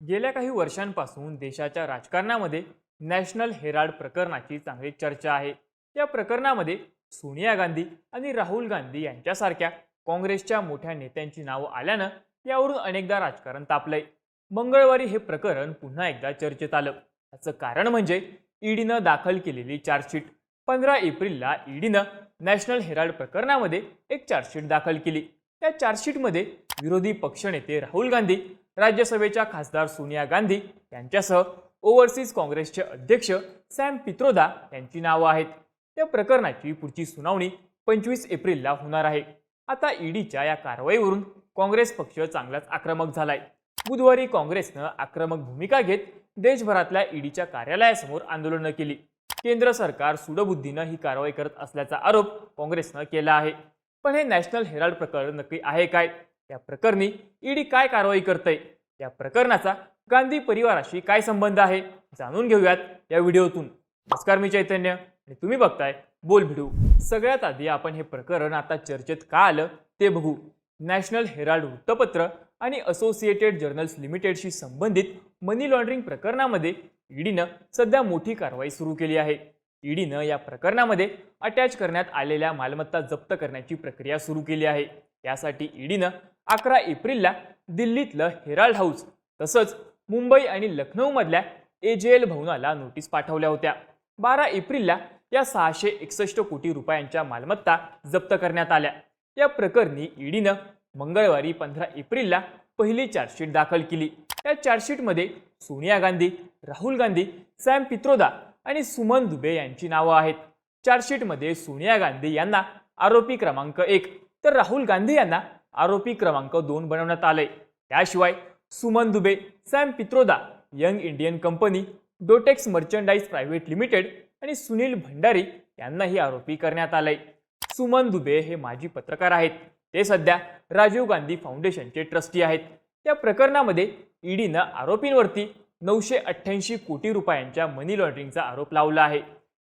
गेल्या काही वर्षांपासून देशाच्या राजकारणामध्ये नॅशनल हेराल्ड प्रकरणाची चांगली चर्चा आहे. या प्रकरणामध्ये सोनिया गांधी आणि राहुल गांधी यांच्यासारख्या काँग्रेसच्या मोठ्या नेत्यांची नावं आल्यानं यावरून अनेकदा राजकारण तापलंय. मंगळवारी हे प्रकरण पुन्हा एकदा चर्चेत आलं. याचं कारण म्हणजे ईडीनं दाखल केलेली चार्जशीट. पंधरा एप्रिलला ईडीनं नॅशनल हेराल्ड प्रकरणामध्ये एक चार्जशीट दाखल केली. त्या चार्जशीटमध्ये विरोधी पक्षनेते राहुल गांधी राज्यसभेच्या खासदार सोनिया गांधी यांच्यासह ओव्हरसीज काँग्रेसचे अध्यक्ष सॅम पित्रोदा यांची नावं आहेत. त्या प्रकरणाची पुढची सुनावणी पंचवीस एप्रिलला होणार आहे. आता ईडीच्या या कारवाईवरून काँग्रेस पक्ष चांगलाच आक्रमक झालाय. बुधवारी काँग्रेसनं आक्रमक भूमिका घेत देशभरातल्या ईडीच्या कार्यालयासमोर आंदोलनं केली. केंद्र सरकार सुडबुद्धीनं ही कारवाई करत असल्याचा आरोप काँग्रेसनं केला आहे. पण हे नॅशनल हेराल्ड प्रकरण नक्की आहे काय? या प्रकरणी ईडी काय कारवाई करते या प्रकरणाचा गांधी परिवाराशी काय संबंध आहे? जाणून घेऊयात या व्हिडिओतून. नमस्कार मी चैतन्य आणि तुम्ही बघताय बोल भिडू. सगळ्यात आधी आपण हे प्रकरण आता चर्चेत का आलं ते बघू. नॅशनल हेराल्ड वृत्तपत्र आणि असोसिएटेड जर्नल्स लिमिटेडशी संबंधित मनी लॉन्ड्रिंग प्रकरणामध्ये ईडीनं सध्या मोठी कारवाई सुरू केली आहे. ईडीनं या प्रकरणामध्ये अटॅच करण्यात आलेल्या मालमत्ता जप्त करण्याची प्रक्रिया सुरू केली आहे. यासाठी ईडीनं अकरा एप्रिलला दिल्लीतलं हेराल्ड हाऊस तसंच मुंबई आणि लखनौमधल्या एजेएल भवनाला नोटीस पाठवल्या होत्या. बारा एप्रिलला या सहाशे एकसष्ट कोटी रुपयांच्या मालमत्ता जप्त करण्यात आल्या. या प्रकरणी ईडीनं मंगळवारी पंधरा एप्रिलला पहिली चार्जशीट दाखल केली. या चार्जशीटमध्ये सोनिया गांधी राहुल गांधी सॅम पित्रोदा आणि सुमन दुबे यांची नावं आहेत. चार्जशीटमध्ये सोनिया गांधी यांना आरोपी क्रमांक एक तर राहुल गांधी यांना आरोपी क्रमांक दोन बनवण्यात आले त्याशिवाय Suman Dubey Sam Pitroda young Indian company Dotex merchandise private limited आणि सुनील भंडारी यांनाही आरोपी करण्यात आले सुमन दुबे हे माजी पत्रकार आहेत. ते सध्या राजीव गांधी फाउंडेशनचे ट्रस्टी आहेत. या प्रकरणामध्ये ईडीनं आरोपींवरती नऊशे अठ्ठ्याऐंशी कोटी रुपयांच्या मनी लॉन्ड्रिंगचा आरोप लावला आहे.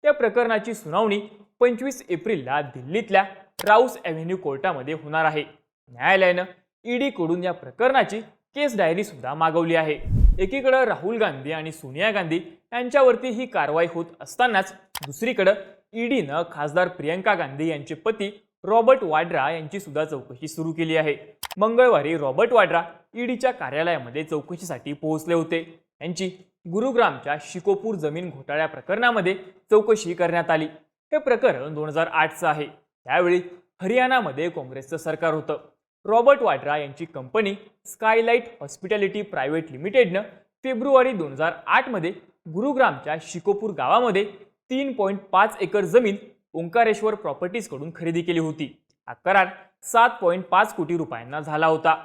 त्या प्रकरणाची सुनावणी पंचवीस एप्रिलला दिल्लीतल्या राऊस ॲव्हेन्यू कोर्टामध्ये होणार आहे. न्यायालयानं ईडीकडून या प्रकरणाची केस डायरी सुद्धा मागवली आहे. एकीकडं राहुल गांधी आणि सोनिया गांधी यांच्यावरती ही कारवाई होत असतानाच दुसरीकडं ईडीनं खासदार प्रियंका गांधी यांचे पती रॉबर्ट वाड्रा यांची सुद्धा चौकशी सुरू केली आहे. मंगळवारी रॉबर्ट वाड्रा ईडीच्या कार्यालयामध्ये चौकशीसाठी पोहोचले होते. यांची गुरुग्रामच्या शिकोपूर जमीन घोटाळ्या प्रकरणामध्ये चौकशी करण्यात आली. हे प्रकरण दोन हजार आठचं आहे. त्यावेळी हरियाणामध्ये काँग्रेसचं सरकार होतं. रॉबर्ट वाड्रा यांची कंपनी स्कायलाईट हॉस्पिटॅलिटी प्रायव्हेट लिमिटेडनं फेब्रुवारी दोन हजार आठमध्ये गुरुग्रामच्या शिकोपूर गावामध्ये तीन पॉईंट पाच एकर जमीन ओंकारेश्वर प्रॉपर्टीजकडून खरेदी केली होती. हा करार सात पॉईंट पाच कोटी रुपयांना झाला होता.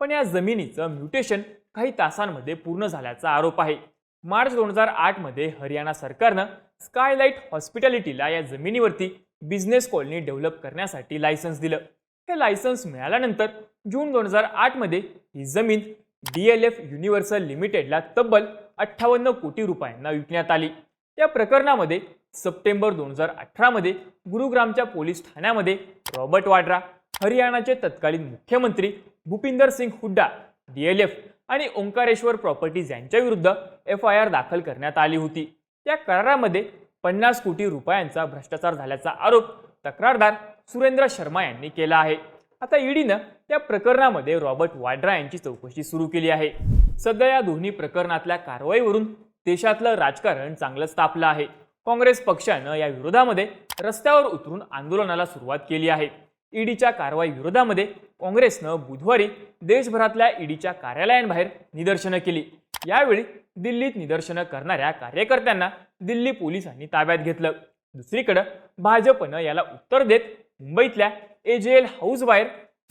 पण या जमिनीचं म्युटेशन काही तासांमध्ये पूर्ण झाल्याचा आरोप आहे. मार्च दोन हजार आठमध्ये हरियाणा सरकारनं स्कायलाईट हॉस्पिटॅलिटीला या जमिनीवरती बिझनेस कॉलनी डेव्हलप करण्यासाठी लायसन्स दिलं. हे लायसन्स मिळाल्यानंतर जून दोन हजार आठमध्ये ही जमीन डी एल एफ युनिव्हर्सल लिमिटेडला तब्बल अठ्ठावन्न कोटी रुपयांना विकण्यात आली. या प्रकरणामध्ये सप्टेंबर दोन हजार अठरामध्ये गुरुग्रामच्या पोलीस ठाण्यामध्ये रॉबर्ट वाड्रा हरियाणाचे तत्कालीन मुख्यमंत्री Bhupinder Singh Hooda D L F आणि ओंकारेश्वर प्रॉपर्टीज यांच्याविरुद्ध एफ आय आर दाखल करण्यात आली होती. या करारामध्ये पन्नास कोटी रुपयांचा भ्रष्टाचार झाल्याचा आरोप तक्रारदार सुरेंद्र शर्मा यांनी केला आहे. आता ईडीनं या प्रकरणामध्ये रॉबर्ट वाड्रा यांची चौकशी सुरू केली आहे. सध्या या दोन्ही प्रकरणातल्या कारवाईवरून देशातलं राजकारण चांगलंच तापलं आहे. काँग्रेस पक्षानं या विरोधामध्ये रस्त्यावर उतरून आंदोलनाला सुरुवात केली आहे. ईडीच्या कारवाई विरोधामध्ये काँग्रेसनं बुधवारी देशभरातल्या ईडीच्या कार्यालयांबाहेर निदर्शनं केली. यावेळी दिल्लीत निदर्शनं करणाऱ्या कार्यकर्त्यांना दिल्ली पोलिसांनी ताब्यात घेतलं. दुसरीकडं भाजपनं याला उत्तर देत मुंबईतल्या एजेएल हाऊसबाहेर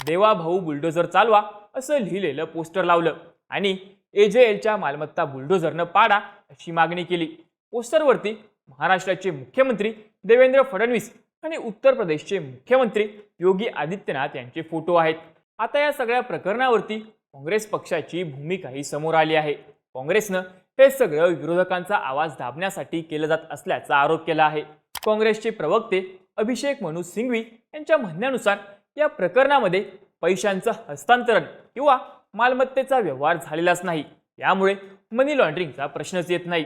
देवा भाऊ बुलडोझर चालवा असं लिहिलेलं पोस्टर लावलं. आणि एजेएलच्या मालमत्ता बुलडोझरनं पाडा अशी मागणी केली. पोस्टरवरती महाराष्ट्राचे मुख्यमंत्री देवेंद्र फडणवीस आणि उत्तर प्रदेशचे मुख्यमंत्री योगी आदित्यनाथ यांचे फोटो आहेत. आता या सगळ्या प्रकरणावरती काँग्रेस पक्षाची भूमिकाही समोर आली आहे. काँग्रेसनं हे सगळं विरोधकांचा आवाज दाबण्यासाठी केलं जात असल्याचा आरोप केला आहे. काँग्रेसचे प्रवक्ते अभिषेक मनु सिंघवी यांच्या म्हणण्यानुसार या प्रकरणामध्ये पैशांचं हस्तांतरण किंवा मालमत्तेचा व्यवहार झालेलाच नाही. यामुळे मनी लॉन्ड्रिंगचा प्रश्नच येत नाही.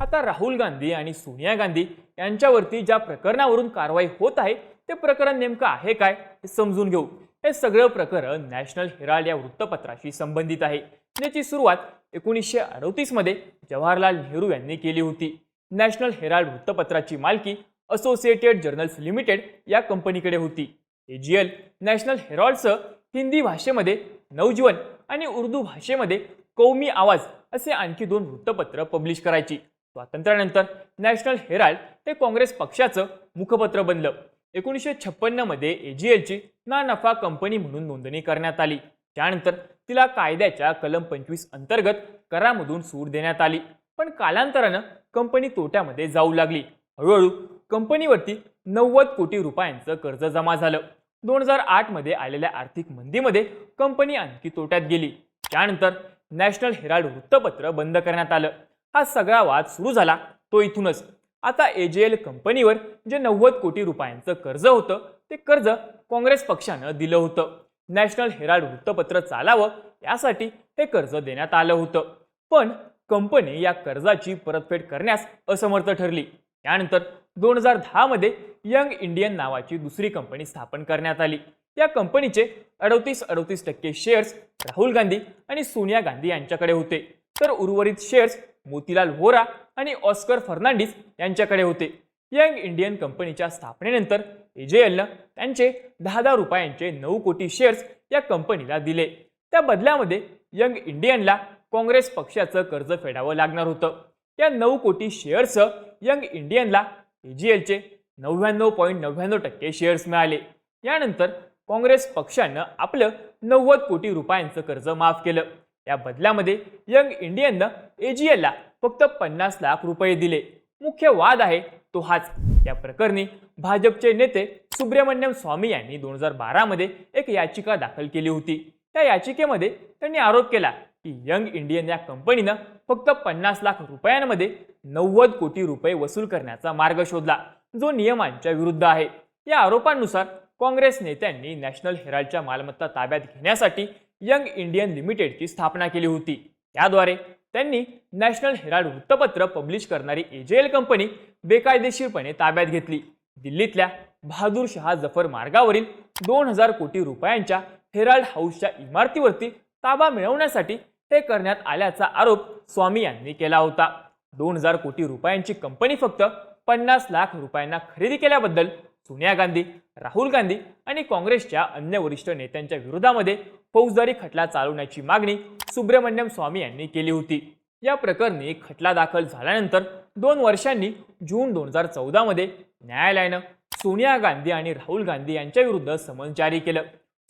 आता राहुल गांधी आणि सोनिया गांधी यांच्यावरती ज्या प्रकरणावरून कारवाई होत आहे ते प्रकरण नेमकं आहे काय हे समजून घेऊ. हे सगळं प्रकरण नॅशनल हेराल्ड या वृत्तपत्राशी संबंधित आहे. याची सुरुवात एकोणीसशे अडतीसमध्ये जवाहरलाल नेहरू यांनी केली होती. नॅशनल हेराल्ड वृत्तपत्राची मालकी असोसिएटेड जर्नल्स लिमिटेड या कंपनीकडे होती. एजीएल नॅशनल हेरॉल्डचं हिंदी भाषेमध्ये नवजीवन आणि उर्दू भाषेमध्ये कौमी आवाज असे आणखी दोन वृत्तपत्र पब्लिश करायची. स्वातंत्र्यानंतर नॅशनल हेराल्ड हे काँग्रेस पक्षाचं मुखपत्र बनलं. एकोणीसशे छप्पन्नमध्ये एजीएलची ना नफा कंपनी म्हणून नोंदणी करण्यात आली. त्यानंतर तिला कायद्याच्या कलम पंचवीस अंतर्गत करामधून सूट देण्यात आली. पण कालांतरानं कंपनी तोट्यामध्ये जाऊ लागली. हळूहळू कंपनीवरती नव्वद कोटी रुपयांचं कर्ज जमा झालं. दोन हजार आठमध्ये आलेल्या आर्थिक मंदीमध्ये कंपनी आणखी तोट्यात गेली. त्यानंतर नॅशनल हेराल्ड वृत्तपत्र बंद करण्यात आलं. हा सगळा वाद सुरू झाला तो इथूनच. आता एजेएल कंपनीवर जे नव्वद कोटी रुपयांचं कर्ज होतं ते कर्ज काँग्रेस पक्षानं दिलं होतं. नॅशनल हेराल्ड वृत्तपत्र चालावं यासाठी हे कर्ज देण्यात आलं होतं. पण कंपनी या कर्जाची परतफेड करण्यास असमर्थ ठरली. त्यानंतर दोन हजार दहामध्ये यंग इंडियन नावाची दुसरी कंपनी स्थापन करण्यात आली. या कंपनीचे अडतीस अडतीस टक्के शेअर्स राहुल गांधी आणि सोनिया गांधी यांच्याकडे होते. तर उर्वरित शेअर्स मोतीलाल व्होरा आणि ऑस्कर फर्नांडिस यांच्याकडे होते. यंग इंडियन कंपनीच्या स्थापनेनंतर एजेएलनं त्यांचे दहा दहा रुपयांचे नऊ कोटी शेअर्स या कंपनीला दिले. त्या बदल्यामध्ये यंग इंडियनला काँग्रेस पक्षाचं कर्ज फेडावं लागणार होतं. या नऊ कोटी शेअर्स यंग इंडियनला एजीएलचे नव्याण्णव पॉईंट नव्याण्णव टक्के शेअर्स मिळाले. यानंतर काँग्रेस पक्षानं आपलं नव्वद कोटी रुपयांचं कर्ज माफ केलं. या बदल्यामध्ये यंग इंडियननं एजीएलला फक्त पन्नास लाख रुपये दिले. मुख्य वाद आहे तो हाच. या प्रकरणी भाजपचे नेते सुब्रमण्यम स्वामी यांनी दोन हजार बारामध्ये एक याचिका दाखल केली होती. त्या याचिकेमध्ये त्यांनी आरोप केला की यंग इंडियन या कंपनीनं फक्त पन्नास लाख रुपयांमध्ये नव्वद कोटी रुपये वसूल करण्याचा मार्ग शोधला जो नियमांच्या विरुद्ध आहे. या आरोपांनुसार काँग्रेस नेत्यांनी नॅशनल हेराल्डच्या मालमत्ता ताब्यात घेण्यासाठी यंग इंडियन लिमिटेडची स्थापना केली होती. त्याद्वारे त्यांनी नॅशनल हेराल्ड वृत्तपत्र पब्लिश करणारी एजेएल कंपनी बेकायदेशीरपणे ताब्यात घेतली. दिल्लीतल्या बहादूर शहा जफर मार्गावरील दोन हजार कोटी रुपयांच्या हेराल्ड हाऊसच्या इमारतीवरती ताबा मिळवण्यासाठी ते करण्यात आल्याचा आरोप स्वामी यांनी केला होता. दोन हजार कोटी रुपयांची कंपनी फक्त पन्नास लाख रुपयांना खरेदी केल्याबद्दल सोनिया गांधी राहुल गांधी आणि काँग्रेसच्या अन्य वरिष्ठ नेत्यांच्या विरोधामध्ये फौजदारी खटला चालवण्याची मागणी सुब्रमण्यम स्वामी यांनी केली होती. या प्रकरणी खटला दाखल झाल्यानंतर दोन वर्षांनी जून दोन हजार चौदामध्ये न्यायालयानं सोनिया गांधी आणि राहुल गांधी यांच्या विरुद्ध समन्स जारी केलं.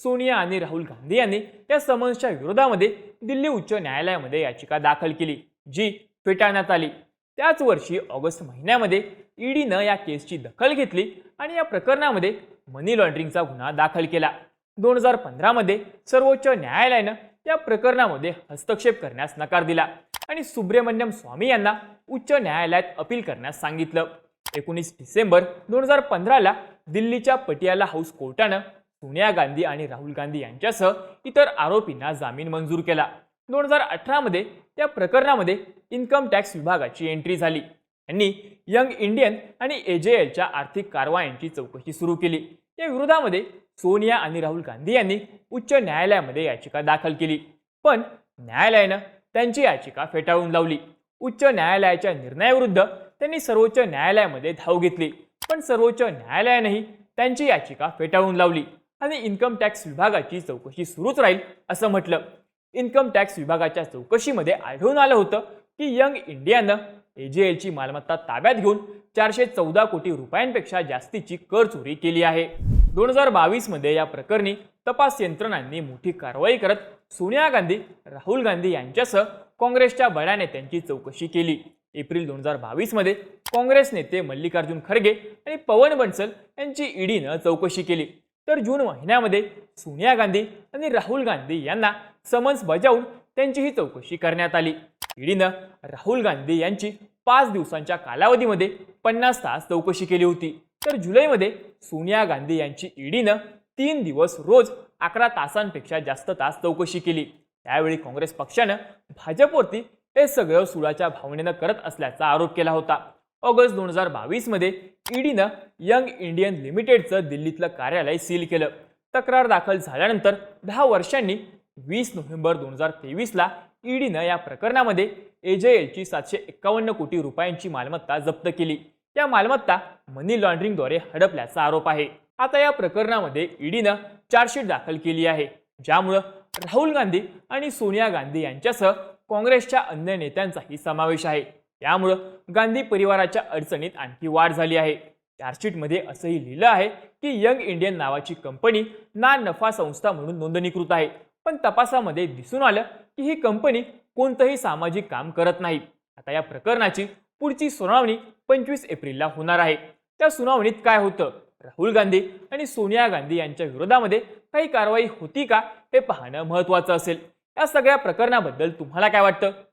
सोनिया आणि राहुल गांधी यांनी त्या समन्सच्या विरोधामध्ये दिल्ली उच्च न्यायालयामध्ये याचिका दाखल केली जी फेटाळण्यात आली. त्याच वर्षी ऑगस्ट महिन्यामध्ये ईडीनं या केसची दखल घेतली आणि या प्रकरणामध्ये मनी लॉन्ड्रिंगचा गुन्हा दाखल केला. दोन हजार पंधरामध्ये सर्वोच्च न्यायालयानं या प्रकरणामध्ये हस्तक्षेप करण्यास नकार दिला आणि सुब्रमण्यम स्वामी यांना उच्च न्यायालयात अपील करण्यास सांगितलं. एकोणीस डिसेंबर दोन हजार पंधराला दिल्लीच्या पटियाला हाऊस कोर्टानं सोनिया गांधी आणि राहुल गांधी यांच्यासह इतर आरोपींना जामीन मंजूर केला. दोन हजार अठरामध्ये त्या प्रकरणामध्ये इन्कम टॅक्स विभागाची एंट्री झाली. यांनी यंग इंडियन आणि एजेएलच्या आर्थिक कारवायांची चौकशी सुरू केली. या विरोधामध्ये सोनिया आणि राहुल गांधी यांनी उच्च न्यायालयामध्ये याचिका दाखल केली. पण न्यायालयानं त्यांची याचिका फेटाळून लावली. उच्च न्यायालयाच्या निर्णयाविरुद्ध त्यांनी सर्वोच्च न्यायालयामध्ये धाव घेतली. पण सर्वोच्च न्यायालयानंही त्यांची याचिका फेटाळून लावली. आणि इन्कम टॅक्स विभागाची चौकशी सुरूच राहील असं म्हटलं. इन्कम टॅक्स विभागाच्या चौकशीमध्ये आढळून आलं होतं की यंग इंडियानं एजेएलची मालमत्ता ताब्यात घेऊन चारशे चौदा कोटी रुपयांपेक्षा जास्तीची कर चोरी केली आहे. दोन हजार बावीसमध्ये या प्रकरणी तपास यंत्रणांनी मोठी कारवाई करत सोनिया गांधी राहुल गांधी यांच्यासह काँग्रेसच्या बड्या नेत्यांची चौकशी केली. एप्रिल दोन हजार बावीसमध्ये काँग्रेस नेते मल्लिकार्जुन खरगे आणि पवन बन्सल यांची ईडीनं चौकशी केली. तर जून महिन्यामध्ये सोनिया गांधी आणि राहुल गांधी यांना समन्स बजावून त्यांचीही चौकशी करण्यात आली. ईडीनं राहुल गांधी यांची पाच दिवसांच्या कालावधीमध्ये पन्नास तास चौकशी केली होती. तर जुलैमध्ये सोनिया गांधी यांची ईडीनं तीन दिवस रोज अकरा तासांपेक्षा जास्त तास चौकशी केली. त्यावेळी काँग्रेस पक्षानं भाजपवरती हे सगळं सुळाच्या भावनेनं करत असल्याचा आरोप केला होता. ऑगस्ट दोन हजार बावीसमध्ये ईडीनं यंग इंडियन लिमिटेडचं दिल्लीतलं कार्यालय सील केलं. तक्रार दाखल झाल्यानंतर दहा वर्षांनी वीस नोव्हेंबर दोन हजार तेवीसला ईडीनं या प्रकरणामध्ये एजेएलची सातशे एक्कावन्न कोटी रुपयांची मालमत्ता जप्त केली. या मालमत्ता मनी लॉन्ड्रिंगद्वारे हडपल्याचा आरोप आहे. आता या प्रकरणामध्ये ईडीनं चार्जशीट दाखल केली आहे. ज्यामुळं राहुल गांधी आणि सोनिया गांधी यांच्यासह काँग्रेसच्या अन्य नेत्यांचाही समावेश आहे. त्यामुळं गांधी परिवाराच्या अडचणीत आणखी वाढ झाली आहे. चार्जशीटमध्ये असंही लिहिलं आहे की यंग इंडियन नावाची कंपनी ना नफा संस्था म्हणून नोंदणीकृत आहे. पण तपासामध्ये दिसून आलं की ही कंपनी कोणतंही सामाजिक काम करत नाही. आता या प्रकरणाची पुढची सुनावणी पंचवीस एप्रिलला होणार आहे. त्या सुनावणीत काय होतं? राहुल गांधी आणि सोनिया गांधी यांच्या विरोधामध्ये काही कारवाई होती का? हे पाहणं महत्त्वाचं असेल. या सगळ्या प्रकरणाबद्दल तुम्हाला काय वाटतं?